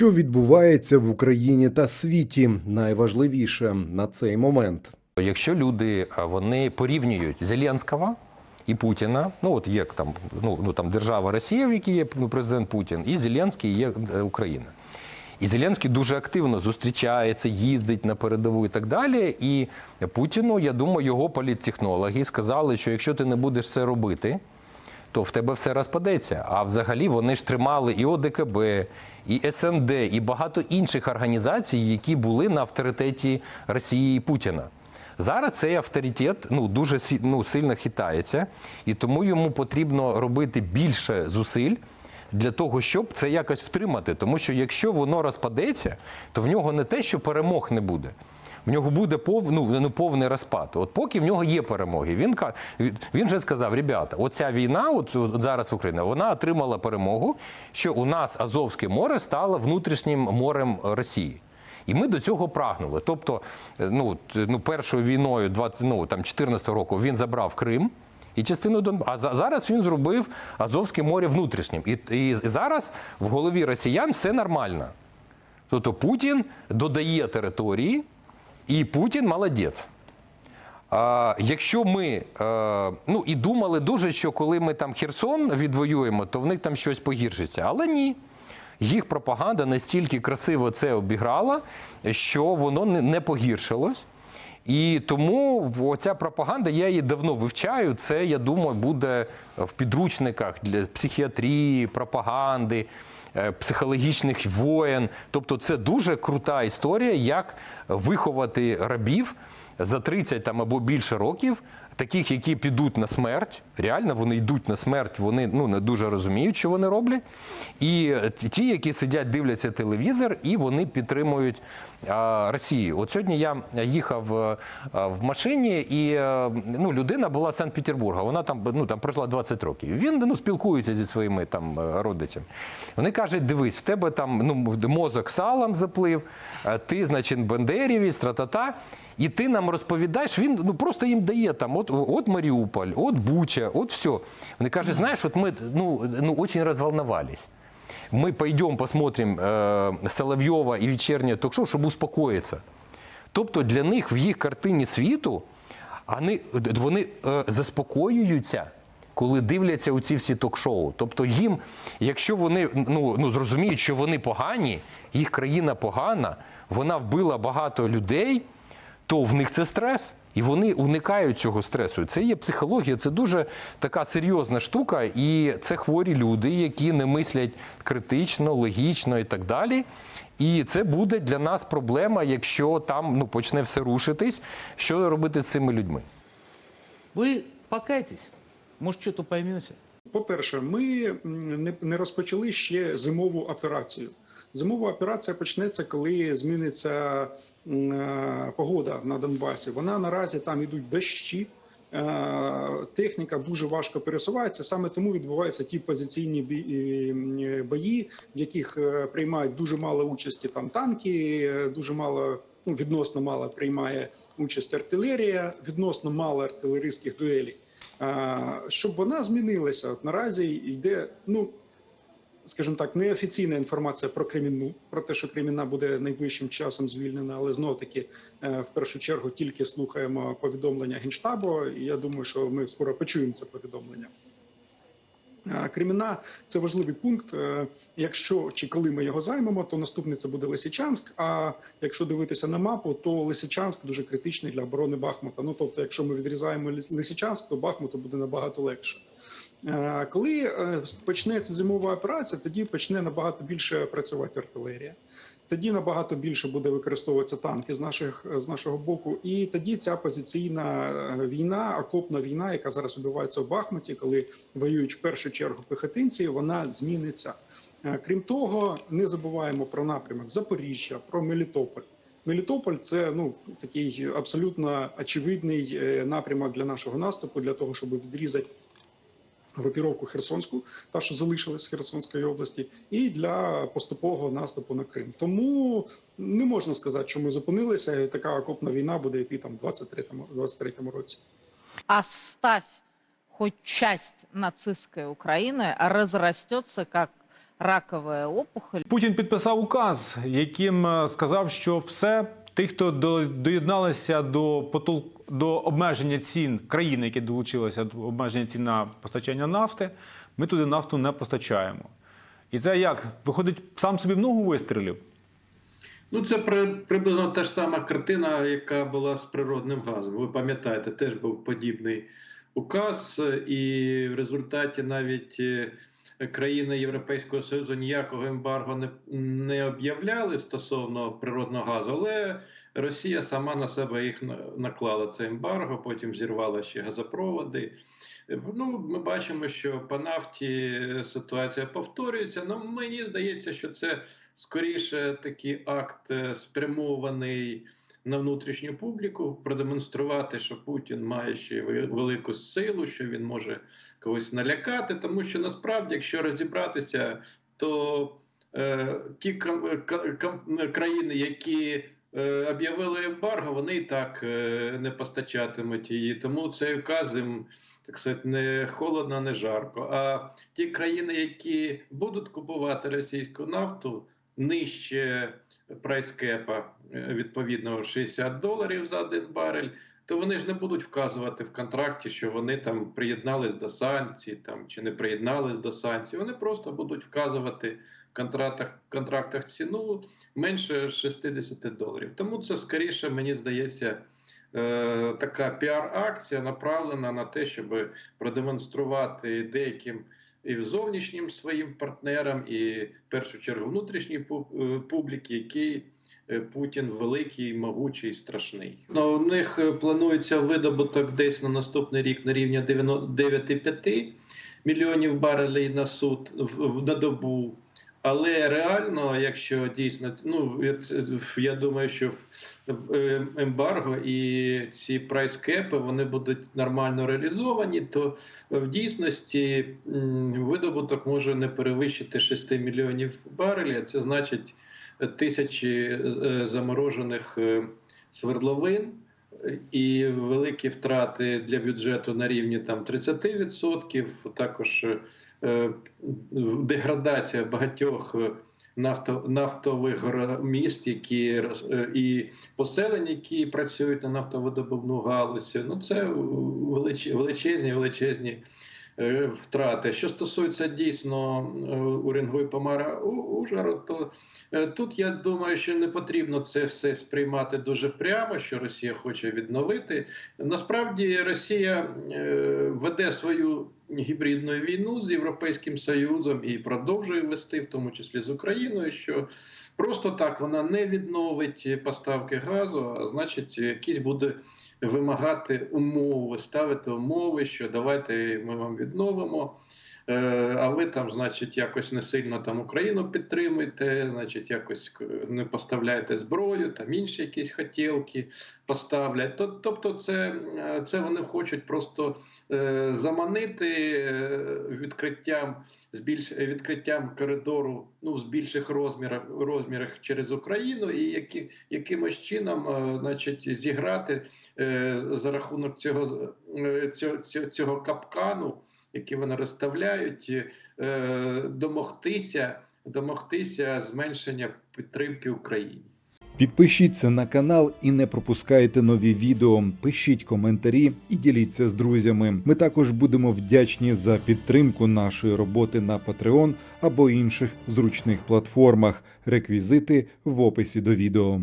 Що відбувається в Україні та світі, найважливіше на цей момент. Якщо люди вони порівнюють Зеленського і Путіна, ну от є там, ну, ну там держава Росія, в якій є ну, президент Путін, і Зеленський є е, Україна. І Зеленський дуже активно зустрічається, їздить на передову і так далі. І Путіну, я думаю, його політтехнологи сказали, що якщо ти не будеш це робити, то в тебе все розпадеться. А взагалі вони ж тримали і ОДКБ, і СНД, і багато інших організацій, які були на авторитеті Росії і Путіна. Зараз цей авторитет ну, дуже ну, сильно хитається, і тому йому потрібно робити більше зусиль для того, щоб це якось втримати. Тому що якщо воно розпадеться, то в нього не те, що перемог не буде. В нього буде пов, ну, ну, повний розпад. От поки в нього є перемоги. Він, він- він же сказав: ребята, оця війна, от, от зараз в Україні, вона отримала перемогу, що у нас Азовське море стало внутрішнім морем Росії. І ми до цього прагнули. Тобто, е, ну, ну першою війною 20, ну, там, 14 року він забрав Крим. І частину Донбасу. А зараз він зробив Азовське море внутрішнім. І, і зараз в голові росіян все нормально. Тобто Путін додає території, і Путін молодець. А, якщо ми а, ну і думали дуже, що коли ми там Херсон відвоюємо, то в них там щось погіршиться. Але ні. Їх пропаганда настільки красиво це обіграла, що воно не погіршилось. І тому оця пропаганда, я її давно вивчаю. Це, я думаю, буде в підручниках для психіатрії, пропаганди, е, психологічних воєн. Тобто, це дуже крута історія, як виховати рабів за 30 там або більше років, таких, які підуть на смерть. Реально вони йдуть на смерть, вони ну не дуже розуміють, що вони роблять. І е, ті, які сидять, дивляться телевізор, і вони підтримують а, Росію. От сьогодні я їхав е, а, в машині, і е, ну, людина була з Санкт-Петербурга. Вона там ну там прожила 20 років. Він ну спілкується зі своїми там е, родичами. Вони кажуть: дивись, в тебе там ну мозок салом заплив, е, ти, значить, бандерівець, тра-та-та. І ти нам розповідаєш, він ну просто їм дає там, от, от Маріуполь, от Буча, от все. Вони кажуть, знаєш, от ми ну, ну очень розволновались. Мы пойдем посмотрим э, Соловйова і вечірнє ток-шоу, щоб успокоїтися. Тобто для них в їх картині світу вони, вони е, заспокоюються, коли дивляться у ці всі ток-шоу. Тобто їм, якщо вони ну, ну, зрозуміють, що вони погані, їх країна погана, вона вбила багато людей, то в них це стрес. І вони уникають цього стресу. Це є психологія, це дуже така серйозна штука, і це хворі люди, які не мислять критично, логічно і так далі. І це буде для нас проблема, якщо там ну, почне все рушитись. Що робити з цими людьми? Вы покайтесь. Может, что-то поймете. По-перше, ми не, розпочали ще зимову операцію. Зимова операція почнеться, коли зміниться погода на Донбасі. Вона наразі там ідуть дощі. е, Техніка дуже важко пересувається. Саме тому відбуваються ті позиційні бої, в яких е, приймають дуже мало участі там танки, е, дуже мало ну, відносно мало приймає участь артилерія, відносно мало артилерійських дуелей. Щоб вона змінилася, от наразі йде, ну скажімо так, неофіційна інформація про Кремінну, про те, що Кремінна буде найближчим часом звільнена, але знов таки е, в першу чергу тільки слухаємо повідомлення генштабу. І я думаю, що ми скоро почуємо це повідомлення. Е, Креміна це важливий пункт. Е, Якщо чи коли ми його займемо, то наступний це буде Лисичанськ. А якщо дивитися на мапу, то Лисичанськ дуже критичний для оборони Бахмута. Ну тобто, якщо ми відрізаємо Лис- Лисичанськ, то Бахмуту буде набагато легше. Е, Коли е, почнеться зимова операція, тоді почне набагато більше працювати артилерія. Тоді набагато більше буде використовуватися танки з наших з нашого боку, і тоді ця позиційна е, війна, окопна війна, яка зараз відбувається в Бахмуті, коли воюють в першу чергу пехотинці, вона зміниться. Крім того, не забуваємо про напрямок Запоріжжя, про Мелітополь. Мелітополь це ну такий абсолютно очевидний напрямок для нашого наступу, для того, щоб відрізати групіровку Херсонську, та що залишилась в Херсонської області, і для поступового наступу на Крим. Тому не можна сказати, що ми зупинилися. і Така окопна війна буде йти там в 23-му 23-му році. оставь хоть часть нацистской Украины разрастется как раковая опухоль. Путін підписав указ, яким е, сказав, що все ті, хто до- доєдналися до потол... до обмеження цін країни, які долучилися до обмеження цін на постачання нафти, ми туди нафту не постачаємо. І це як? Виходить, сам собі в ногу вистрілив? Ну, це при, приблизно та ж сама картина, яка була з природним газом. Ви пам'ятаєте, теж був подібний указ, і в результаті навіть е, країни Європейського Союзу ніякого ембарго не, не об'являли стосовно природного газу, але Росія сама на себе їх наклала це ембарго, потім зірвала ще газопроводи. Ну, ми бачимо, що по нафті ситуація повторюється. Ну, мені здається, що це скоріше такий акт е, спрямований на внутрішню публіку, продемонструвати, що Путін має ще велику силу, що він може когось налякати. Тому що насправді, якщо розібратися, то е, ті країни, які е, об'явили ембарго, вони і так е, не постачатимуть її. Тому цей указ їм, так сказати, не холодно, не жарко. А ті країни, які будуть купувати російську нафту нижче прайскепа, е, відповідно 60 доларів за один барель, то вони ж не будуть вказувати в контракті, що вони там приєднались до санкцій, там чи не приєднались до санкцій. Вони просто будуть вказувати в контрактах, контрактах ціну менше 60 доларів. Тому це скоріше, мені здається, е, така піар-акція направлена на те, щоб продемонструвати деяким і зовнішнім своїм партнерам, і в першу чергу внутрішній е, публіки, який е, Путін великий, могучий, страшний. Ну, у них е, планується видобуток десь на наступний рік на рівні 9,5 мільйонів барелей на суд на добу. Але реально, якщо дійсно, ну я думаю, що е, ембарго і ці прайскепи вони будуть нормально реалізовані, то в дійсності видобуток може не перевищити 6 мільйонів барелів. Це значить тисячі е, заморожених е, свердловин. І великі втрати для бюджету на рівні там 30%, також деградація багатьох е, нафто, нафтових міст, які е, і поселень, які працюють на нафтовидобувну галузь. Ну це величезні, величезні е, втрати. Що стосується дійсно е, Уренгой Помара Ужгород, то е, тут я думаю, що не потрібно це все сприймати дуже прямо, що Росія хоче відновити. Насправді Росія е, веде свою гібридну війну з Європейським Союзом і продовжує вести, в тому числі з Україною. Що просто так вона не відновить поставки газу, а значить, якісь буде вимагати умови, ставити умови, що давайте ми вам відновимо. Е, А ви там, значить, якось не сильно там Україну підтримуєте, значить, якось не поставляєте зброю, там інші якісь хотілки поставлять. То- Тобто, це, е, це вони хочуть просто е, заманити відкриттям збільш відкриттям коридору ну з більших розмірах розмірах через Україну, і які якимось чином, значить, зіграти за рахунок цього, цього, цього капкану, який вони розставляють, е, домогтися, домогтися зменшення підтримки Україні. Підпишіться на канал і не пропускайте нові відео. Пишіть коментарі і діліться з друзями. Ми також будемо вдячні за підтримку нашої роботи на Patreon або інших зручних платформах. Реквізити в описі до відео.